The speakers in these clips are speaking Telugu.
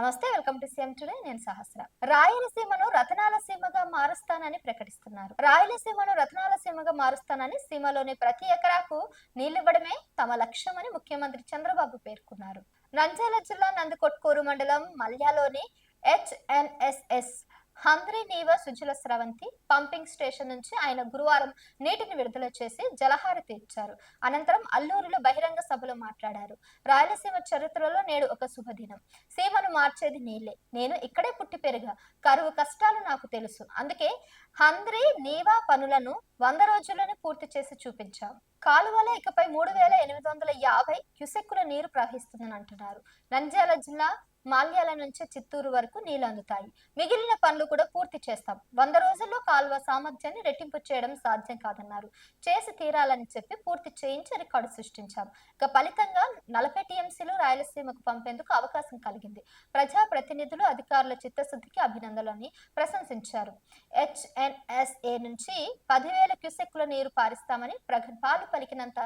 నమస్తే వెల్కమ్ టు సీఎం టుడే. నేను సహస్ర. రాయలసీమను రతనాల సీమగా మారుస్తానని ప్రకటిస్తున్నారు. రాయలసీమను రతనాల సీమగా మారుస్తానని సీమలోని ప్రతి ఎకరాకు నీళ్ళివ్వడమే తమ లక్ష్యమని ముఖ్యమంత్రి చంద్రబాబు పేర్కొన్నారు. నంద్యాల జిల్లా నందికొట్కూరు మండలం మల్యాలోని HNSS Handri Neeva Sujala Sravanthi pumping station నుంచి ఆయన గురువారం నీటిని విడుదల చేసి జలహారతి ఇచ్చారు. అనంతరం అల్లూరులో బహిరంగ సభలో మాట్లాడారు. రాయలసీమ చరిత్రలో నేడు ఒక శుభదినం. సీమను మార్చేది నీళ్ళే నేను ఇక్కడే పుట్టి పెరిగా. కరువు కష్టాలు నాకు తెలుసు. అందుకే హంద్రి నీవా పనులను వంద రోజుల్లోనే పూర్తి చేసి చూపించాం. కాలువలో ఇకపై మూడు వేల ఎనిమిది వందల యాభై క్యూసెక్కుల నీరు ప్రవహిస్తుందని అంటున్నారు. నంద్యాల జిల్లా మాల్యాల నుంచి చిత్తూరు వరకు నీళ్ళు అందుతాయి. మిగిలిన పనులు కూడా పూర్తి చేస్తాం. వంద రోజుల్లో కాలువ సామర్థ్యాన్ని రెట్టింపు చేయడం సాధ్యం కాదన్నారు. చేసి తీరాలని చెప్పి పూర్తి చేయించి రికార్డు సృష్టించాం. ఇక ఫలితంగా నలభై టీఎంసీలు రాయలసీమకు పంపేందుకు అవకాశం కలిగింది. ప్రజా ప్రతినిధులు అధికారుల చిత్తశుద్ధికి అభినందనలని ప్రశంసించారు. హెచ్ఎన్ఎస్ఏ నుంచి పదివేల క్యూసెక్కుల నీరు పారిస్తామని పాలు పలికినంత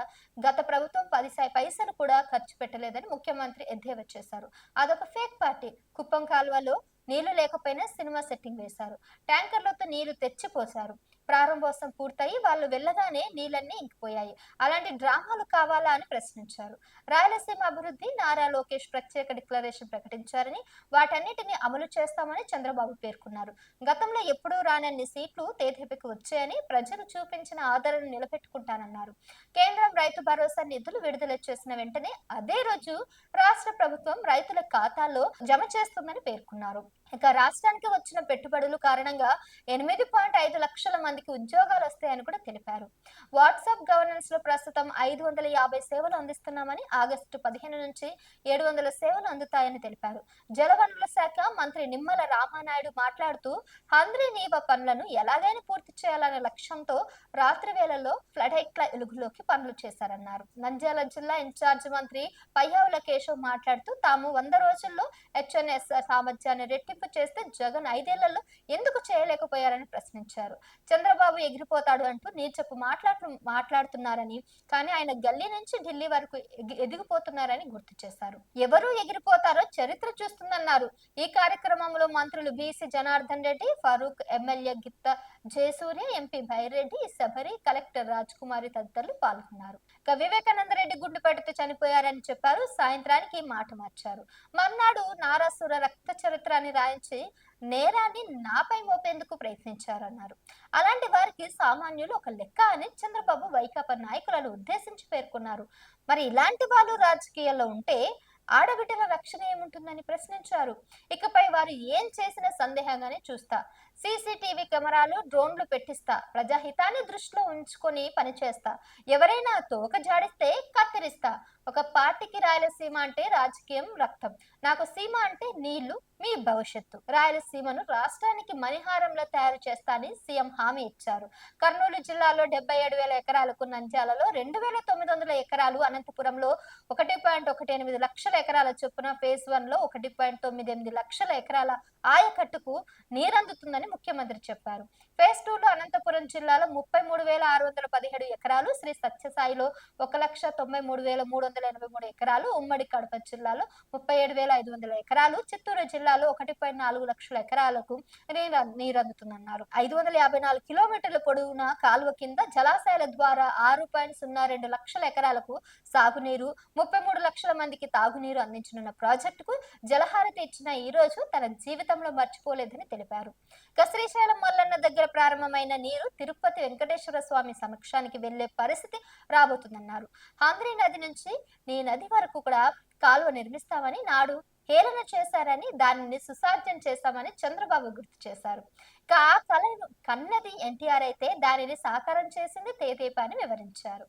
గత ప్రభుత్వం పది పైసలు కూడా ఖర్చు పెట్టలేదని ముఖ్యమంత్రి ఎద్దేవా చేశారు. అదొక ఫేక్ కుప్పం కాలువలో నీళ్ళు లేకపోయినా సినిమా సెట్టింగ్ వేశారు. ట్యాంకర్లతో నీళ్ళు తెచ్చిపోశారు. ప్రారంభోత్సవం పూర్తయి వాళ్ళు వెళ్ళగానే నీళ్ళన్నీ ఇంకిపోయాయి. అలాంటి డ్రామాలు కావాలా అని ప్రశ్నించారు. రాయలసీమ అభివృద్ధి నారా లోకేష్ ప్రత్యేక డిక్లరేషన్ ప్రకటించారని వాటన్నిటిని అమలు చేస్తామని చంద్రబాబు పేర్కొన్నారు. గతంలో ఎప్పుడూ రానన్ని సీట్లు తేదీపికి వచ్చాయని ప్రజలు చూపించిన ఆదరణ నిలబెట్టుకుంటానన్నారు. కేంద్రం రైతు భరోసా నిధులు విడుదల చేసిన వెంటనే అదే రోజు రాష్ట్ర ప్రభుత్వం రైతుల ఖాతాలో జమ చేస్తుందని పేర్కొన్నారు. ఇక రాష్ట్రానికి వచ్చిన పెట్టుబడులు కారణంగా ఎనిమిది పాయింట్ ఐదు లక్షల మందికి ఉద్యోగాలు వస్తాయని కూడా తెలిపారు. వాట్సాప్ గవర్నెన్స్లో ప్రస్తుతం ఐదు వందల యాభై సేవలు అందిస్తున్నామని ఆగస్టు పదిహేను నుంచి ఏడు వందల సేవలు అందుతాయని తెలిపారు. జలవనరుల శాఖ మంత్రి నిమ్మల రామానాయుడు మాట్లాడుతూ హంద్రి నీవ పనులను ఎలాగైనా పూర్తి చేయాలనే లక్ష్యంతో రాత్రి వేళల్లో ఫ్లడైట్ల ఎలుగులోకి పనులు చేశారన్నారు. నంద్యాల జిల్లా ఇన్ఛార్జ్ మంత్రి పయ్యావుల కేశవ్ మాట్లాడుతూ తాము వంద రోజుల్లో హెచ్ఎన్ఎస్ సామర్థ్యాన్ని రెట్టింపు చేస్తే జగన్ ఐదేళ్ళలో ఎందుకు చేయలేకపోయారని ప్రశ్నించారు. చంద్రబాబు ఎగిరిపోతాడు అంటూ నీచపు మాట్లాడు మాట్లాడుతున్నారని కానీ ఆయన గల్లీ నుంచి ఢిల్లీ వరకు ఎదిగిపోతున్నారని గుర్తు చేశారు. ఎవరు ఎగిరిపోతారో చరిత్ర చూస్తుందన్నారు. ఈ కార్యక్రమంలో మంత్రులు BC Janardhan Reddy Farooq MLA Gitta Jayasurya MP Byreddy Shabari collector Raj Kumari తదితరులు పాల్గొన్నారు. ఇక వివేకానంద రెడ్డి గుండెపేటతో చనిపోయారని చెప్పారు. సాయంత్రానికి మాట మార్చారు. మర్నాడు నారాసుర రక్త చరిత్ర అని రాయించి నేరాన్ని నాపై మోపేందుకు ప్రయత్నించారన్నారు. అలాంటి వారికి సామాన్యులు ఒక లెక్క అని చంద్రబాబు వైకాపా నాయకులను ఉద్దేశించి పేర్కొన్నారు. మరి ఇలాంటి వాళ్ళు రాజకీయాల్లో ఉంటే ఆడబిడ్డల రక్షణ ఏముంటుందని ప్రశ్నించారు. ఇకపై వారు ఏం చేసిన సందేహంగానే చూస్తా. సీసీటీవీ కెమెరాలు డ్రోన్లు పెట్టిస్తా. ప్రజాహితాన్ని దృష్టిలో ఉంచుకొని పనిచేస్తా. ఎవరైనా తోక జాడిస్తే కత్తిరిస్తా. ఒక పార్టీకి రాయలసీమ అంటే రాజకీయం రక్తం. నాకు సీమ అంటే నీళ్ళు మీ భవిష్యత్తు. రాయలసీమను రాష్ట్రానికి మణిహారంలో తయారు చేస్తానని సీఎం హామీ ఇచ్చారు. కర్నూలు జిల్లాలో డెబ్బై ఏడు వేల ఎకరాలకు నంద్యాలలో రెండు వేల తొమ్మిది వందల ఎకరాలు అనంతపురంలో ఒకటి పాయింట్ ఒకటి ఎనిమిది లక్షల ఎకరాల చొప్పున ఫేజ్ వన్లో ఒకటి పాయింట్ తొమ్మిది ఎనిమిది లక్షల ఎకరాల ఆయకట్టుకు నీరందుతుందని ముఖ్యమంత్రి చెప్పారు. ఫేజ్ టూ లో అనంతపురం జిల్లాలో ముప్పై మూడు వేల ఆరు వందల పదిహేడు ఎకరాలు శ్రీ సత్యసాయిలో ఒక లక్ష తొంభై మూడు వేల మూడు వందల ఎనభై మూడు ఎకరాలు ఉమ్మడి కడప జిల్లాలో ముప్పై ఏడు వేల ఐదు వందల ఎకరాలు చిత్తూరు జిల్లాలో ఒకటి పాయింట్ నాలుగు లక్షల ఎకరాలకు నీరు నీరందుతుందన్నారు ఐదు వందల యాభై నాలుగు కిలోమీటర్ల పొడవున కాలువ కింద జలాశయాల ద్వారా ఆరు పాయింట్ సున్నా రెండు లక్షల ఎకరాలకు సాగునీరు ముప్పై మూడు లక్షల మందికి తాగునీరు అందించనున్న ప్రాజెక్టుకు జలహారతి ఇచ్చిన ఈ రోజు తన జీవితంలో మర్చిపోలేదని తెలిపారు. శ్రీశైలం మల్లన్న దగ్గర ప్రారంభమైన నీరు తిరుపతి వెంకటేశ్వర స్వామి సమక్షానికి వెళ్ళే పరిస్థితి రాబోతుందన్నారు. ఆంధ్రీ నది నుంచి నీ నది వరకు కూడా కాలువ నిర్మిస్తామని నాడు హేళన చేశారని దానిని సుసాధ్యం చేస్తామని చంద్రబాబు గుర్తు చేశారు. ఆ కళను కన్నది ఎన్టీఆర్ అయితే దానిని సాకారం చేసింది తేదేపా అని వివరించారు.